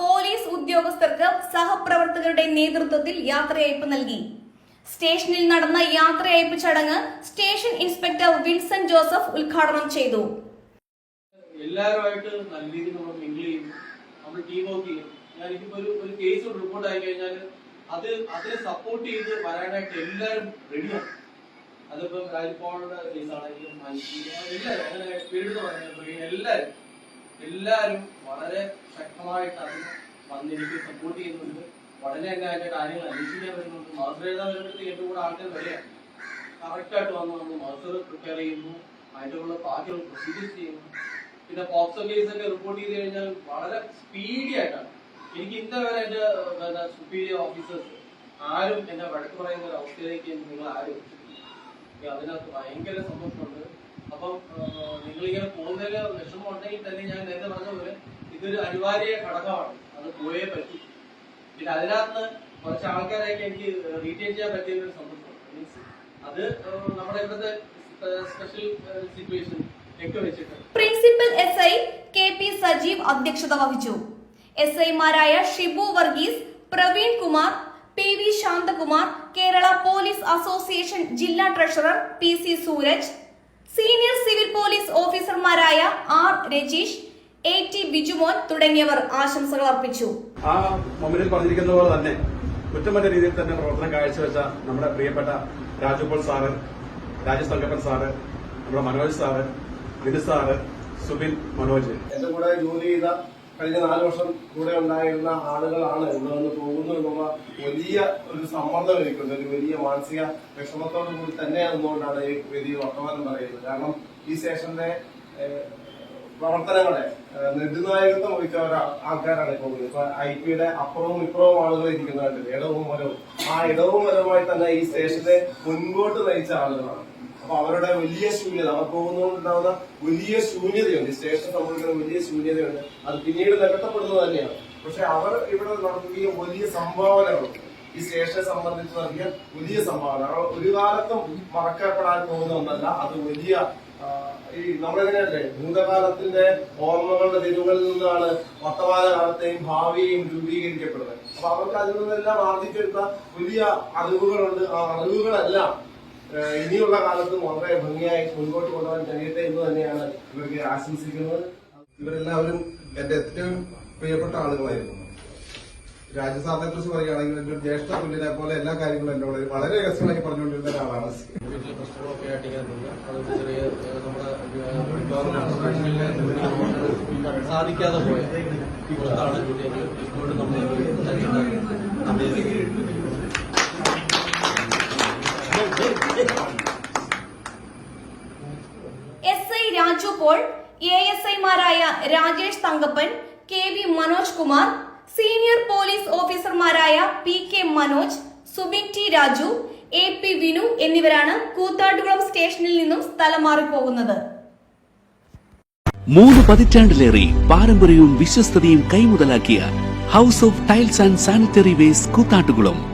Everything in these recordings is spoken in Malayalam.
പോലീസ് ഉദ്യോഗസ്ഥർക്ക് സഹപ്രവർത്തകരുടെ നേതൃത്വത്തിൽ യാത്രയയപ്പ് നൽകി. സ്റ്റേഷനിൽ നടന്ന യാത്രയയപ്പ് ചടങ്ങ് സ്റ്റേഷൻ ഇൻസ്പെക്ടർ വിൽസൺ ജോസഫ് ഉദ്ഘാടനം ചെയ്തു. എല്ലാവരുമായിട്ട് നല്ല രീതിയിൽ നമ്മൾ മിങ്കിൾ ചെയ്യും. നമ്മൾ ടീം വർക്ക് ചെയ്യും. ഞാൻ എനിക്കിപ്പോ ഒരു ഒരു കേസ് റിപ്പോർട്ട് ആയി കഴിഞ്ഞാൽ അത് അതിനെ സപ്പോർട്ട് ചെയ്ത് വരാനായിട്ട് എല്ലാവരും റെഡിയാണ് അതിപ്പം കാലിപ്പോളുടെ കേസാണെങ്കിലും എല്ലാവരും അങ്ങനെ പീരീഡ് തുടങ്ങിയ എല്ലാവരും എല്ലാവരും വളരെ ശക്തമായിട്ട് അതിന് വന്നിരിക്കും സപ്പോർട്ട് ചെയ്യുന്നുണ്ട്. വളരെ തന്നെ അതിന്റെ കാര്യങ്ങൾ അന്വേഷിക്കാൻ വരുന്നുണ്ട്. മാസ്റ്റർ എഴുതാൻ വരുമ്പോഴത്തേക്ക് എന്റെ കൂടെ ആൾക്കാർ വരികയാണ് കറക്റ്റായിട്ട് വന്ന് നമ്മൾ മാസ്റ്റർ പ്രിപ്പയർ ചെയ്യുന്നു. അതിന്റെ ഉള്ള ബാക്കിയുള്ള പ്രൊസീജിയേഴ്സ് ചെയ്യുന്നു. പിന്നെ പോക്സോ കേസൊക്കെ റിപ്പോർട്ട് ചെയ്ത് കഴിഞ്ഞാൽ വളരെ സ്പീഡി ആയിട്ടാണ്. എനിക്ക് ഇന്ന വരെ എന്റെ സുപ്പീരിയർ ഓഫീസേഴ്സ് ആരും എന്നെ വഴക്ക് പറയുന്ന ഒരു അവസ്ഥയിലേക്ക് നിങ്ങൾ ആരും അതിനകത്ത് ഭയങ്കര സന്തോഷമുണ്ട്. അപ്പം നിങ്ങളിങ്ങനെ പോകുന്നതിൽ വിഷമം ഉണ്ടെങ്കിൽ തന്നെ ഞാൻ നേരത്തെ പറഞ്ഞ പോലെ ഇതൊരു അനിവാര്യ ഘടകമാണ്. അത് പോയേ പറ്റി. പിന്നെ അതിനകത്ത് കുറച്ച് ആൾക്കാരായിട്ട് എനിക്ക് റീറ്റെയിൻ ചെയ്യാൻ പറ്റിയ ഒരു സന്തോഷം മീൻസ് അത് നമ്മുടെ ഇവിടുത്തെ സ്പെഷ്യൽ സിറ്റുവേഷൻ ഒക്കെ വെച്ചിട്ട്. Principal S I K P Sajeev അധ്യക്ഷത വഹിച്ചു. എസ് ഐമാരായ Shibu Varghese Praveen Kumar P V Shanthakumar Kerala police association ജില്ലാ treasurer P C Sooraj senior civil police ഓഫീസർമാരായ R Rajeesh A T Bijumon തുടങ്ങിയവർ ആശംസകൾ അർപ്പിച്ചു. ആ മുമ്പിൽ പറഞ്ഞിരിക്കുന്ന പോലെ തന്നെ കുറ്റമറ്റ രീതിയിൽ തന്നെ പ്രവർത്തനം കാഴ്ചവെച്ച നമ്മുടെ പ്രിയപ്പെട്ട രാജുപോൾ സാറ് രാജേഷ് തങ്കപ്പൻ സാറ് നമ്മുടെ മനോജ് സാറ് വിനു സാറ് സുബിൻ മനോജ്. എന്റെ കൂടെ ജോലി ചെയ്ത കഴിഞ്ഞ നാല് വർഷം കൂടെ ഉണ്ടായിരുന്ന ആളുകളാണ് ഇവിടെ നിന്ന് പോകുന്നു എന്നുള്ള വലിയ ഒരു സമ്മർദ്ദം എനിക്കുണ്ട്. ഒരു വലിയ മാനസിക വിഷമത്തോടു കൂടി തന്നെ നിന്നുകൊണ്ടാണ് ഈ വലിയ വർത്തമാനം പറയുന്നത്. കാരണം ഈ സ്റ്റേഷന്റെ പ്രവർത്തനങ്ങളെ നെടുനായകത്വം വഹിച്ച ആൾക്കാരാണ് ഇപ്പോൾ ഇപ്പൊ ഐ പിയുടെ അപ്പുറവും ഇപ്പുറവും ആളുകൾ ഇരിക്കുന്നുണ്ട് ഇടവും മരവും ആ ഇടവും മരവുമായി തന്നെ ഈ സ്റ്റേഷനെ മുൻപോട്ട് നയിച്ച ആളുകളാണ്. അപ്പൊ അവരുടെ വലിയ ശൂന്യത അവർ പോകുന്നതുകൊണ്ടുണ്ടാവുന്ന വലിയ ശൂന്യതയുണ്ട്. ഈ സ്റ്റേഷൻ സംബന്ധിക്കുന്ന വലിയ ശൂന്യതയുണ്ട്. അത് പിന്നീട് നികത്തപ്പെടുന്നത് തന്നെയാണ്. പക്ഷെ അവർ ഇവിടെ നടത്തിയ വലിയ സംഭാവനകളുണ്ട് ഈ സ്റ്റേഷനെ സംബന്ധിച്ച് നൽകിയ വലിയ സംഭാവന ഒരു കാലത്തും മറക്കപ്പെടാൻ പോകുന്ന ഒന്നല്ല അത് വലിയ ഈ നമ്മളെങ്ങനെയല്ലേ? ഭൂതകാലത്തിന്റെ ഓർമ്മകളുടെ തിരുവുകളിൽ നിന്നാണ് വർത്തമാന കാലത്തെയും ഭാവിയെയും രൂപീകരിക്കപ്പെടുന്നത്. അപ്പൊ അവർക്ക് അതിൽ നിന്നെല്ലാം ആർജിച്ചെടുത്ത വലിയ അറിവുകളുണ്ട്. ആ അറിവുകളെല്ലാം ഇനിയുള്ള കാലത്തും വളരെ ഭംഗിയായി മുൻപോട്ട് കൊണ്ടുപോകാൻ കഴിയട്ടെ എന്ന് തന്നെയാണ് ഇവർക്ക് ആശംസിക്കുന്നത്. ഇവരെല്ലാവരും എന്റെ ഏറ്റവും പ്രിയപ്പെട്ട ആളുകളായിരുന്നു. രാജ്യസാറിനെ കുറിച്ച് പറയുകയാണെങ്കിൽ എന്റെ ജ്യേഷ്ഠ തുല്യനെ പോലെ എല്ലാ കാര്യങ്ങളും എന്നോട് വളരെ രസമായി പറഞ്ഞുകൊണ്ടിരുന്ന ഒരാളാണ്. ചെറിയ നമ്മുടെ സാധിക്കാതെ പോയ ഇവിടുത്താണ് കുട്ടികൾ നമ്മൾ S I Raju Paul A S ഐമാരായ Rajesh Thankappan K V Manoj Kumar senior police ഓഫീസർമാരായ P K Manoj Subin T Raju A P Vinu എന്നിവരാണ് കൂത്താട്ടുകുളം സ്റ്റേഷനിൽ നിന്നും സ്ഥലം മാറിപ്പോകുന്നത് മൂന്ന് പതിറ്റാണ്ടിലേറെ പാരമ്പര്യവും വിശ്വസ്തതയും കൈമുതലാക്കിയ house of tiles and sanitary wares Koothattukulam.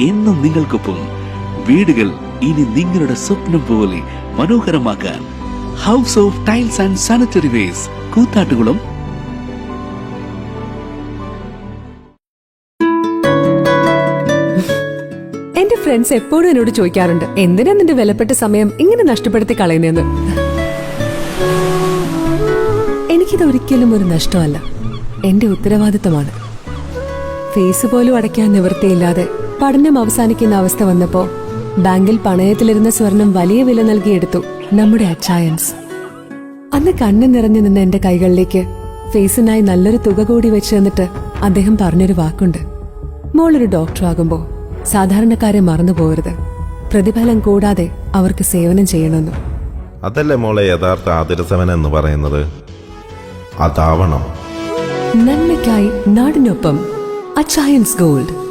എന്നും നിങ്ങൾക്കൊപ്പം വീടുകൾ ഇനി നിങ്ങളുടെ സ്വപ്നം പോലെ മനോഹരമാക്കാൻ house of tiles and sanitary wares Koothattukulam. എന്റെ ഫ്രണ്ട്സ് എപ്പോഴും എന്നോട് ചോദിക്കാറുണ്ട് എന്തിനാ നിന്റെ വിലപ്പെട്ട സമയം ഇങ്ങനെ നഷ്ടപ്പെടുത്തി കളയുന്നതെന്ന്? എനിക്കിത് ഒരിക്കലും ഒരു നഷ്ടമല്ല. എന്റെ ഉത്തരവാദിത്തമാണ്. ഫേസ് പോലും അടയ്ക്കാൻ നിവൃത്തിയില്ലാതെ പഠനം അവസാനിക്കുന്ന അവസ്ഥ വന്നപ്പോ ബാങ്കിൽ പണയത്തിലിരുന്ന സ്വർണം വലിയ വില നൽകിയെടുത്തു നമ്മുടെ അച്ചായൻസ്. അന്ന് കണ്ണു നിറഞ്ഞു നിന്ന എന്റെ കൈകളിലേക്ക് ഫേസിനായി നല്ലൊരു തുക കൂടി വെച്ച് തന്നിട്ട് അദ്ദേഹം പറഞ്ഞൊരു വാക്കുണ്ട്. മോളൊരു ഡോക്ടറാകുമ്പോ സാധാരണക്കാരെ മറന്നു പോകരുത് പ്രതിഫലം കൂടാതെ അവർക്ക് സേവനം ചെയ്യണമെന്ന്. അതല്ലേ മോളെ യഥാർത്ഥ ആതിരസവൻ എന്ന് പറയുന്നത്? അതാവണം. നന്മയ്ക്കായി നാടിനൊപ്പം അച്ചായൻസ് ഗോൾഡ്.